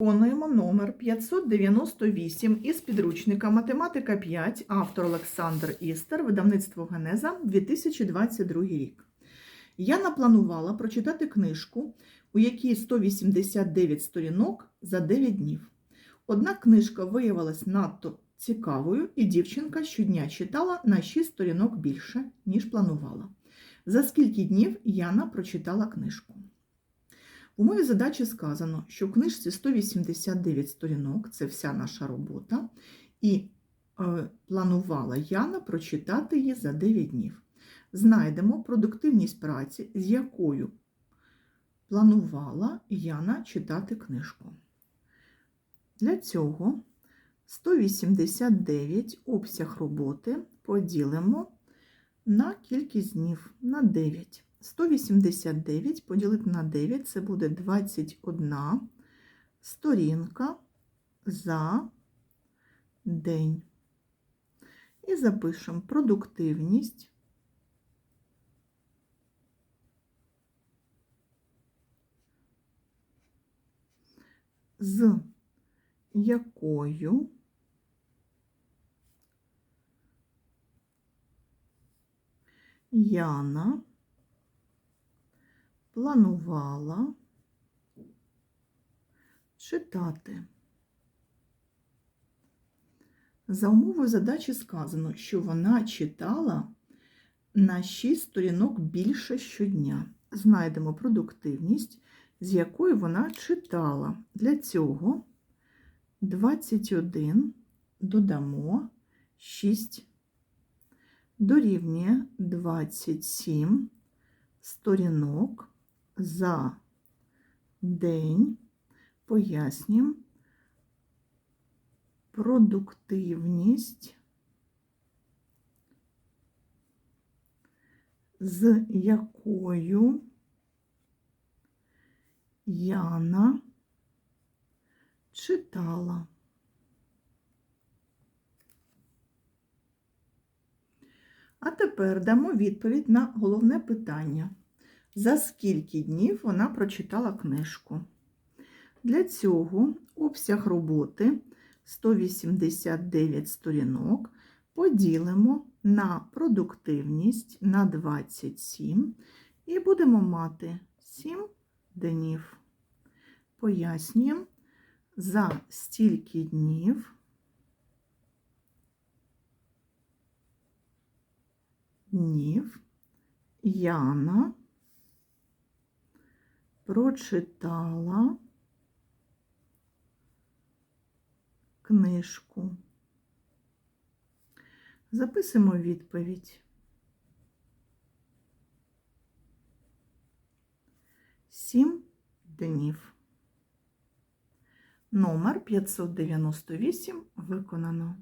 Виконуємо номер 598 із підручника Математика 5, автор Олександр Істер, видавництво Генеза, 2022 рік. Я напланувала прочитати книжку, у якій 189 сторінок за 9 днів. Однак книжка виявилась надто цікавою, і дівчинка щодня читала на 6 сторінок більше, ніж планувала. За скільки днів Яна прочитала книжку? У умові задачі сказано, що в книжці 189 сторінок, це вся наша робота, і е, планувала Яна прочитати її за 9 днів. Знайдемо продуктивність праці, з якою планувала Яна читати книжку. Для цього 189 обсяг роботи поділимо на кількість днів на 9. 189 поділити на 9 це буде 21 сторінка за день. І запишемо продуктивність з якою Яна планувала читати. За умовою задачі сказано, що вона читала на 6 сторінок більше щодня. Знайдемо продуктивність, з якою вона читала. Для цього 21 додамо 6 дорівнює 27 сторінок за день. Пояснюємо продуктивність, з якою Яна читала. А тепер дамо відповідь на головне питання. За скільки днів вона прочитала книжку? Для цього обсяг роботи 189 сторінок поділимо на продуктивність на 27 і будемо мати 7 днів. Пояснюємо, за стільки днів днів Яна прочитала книжку. Записуємо відповідь. Сім днів. Номер 598 виконано.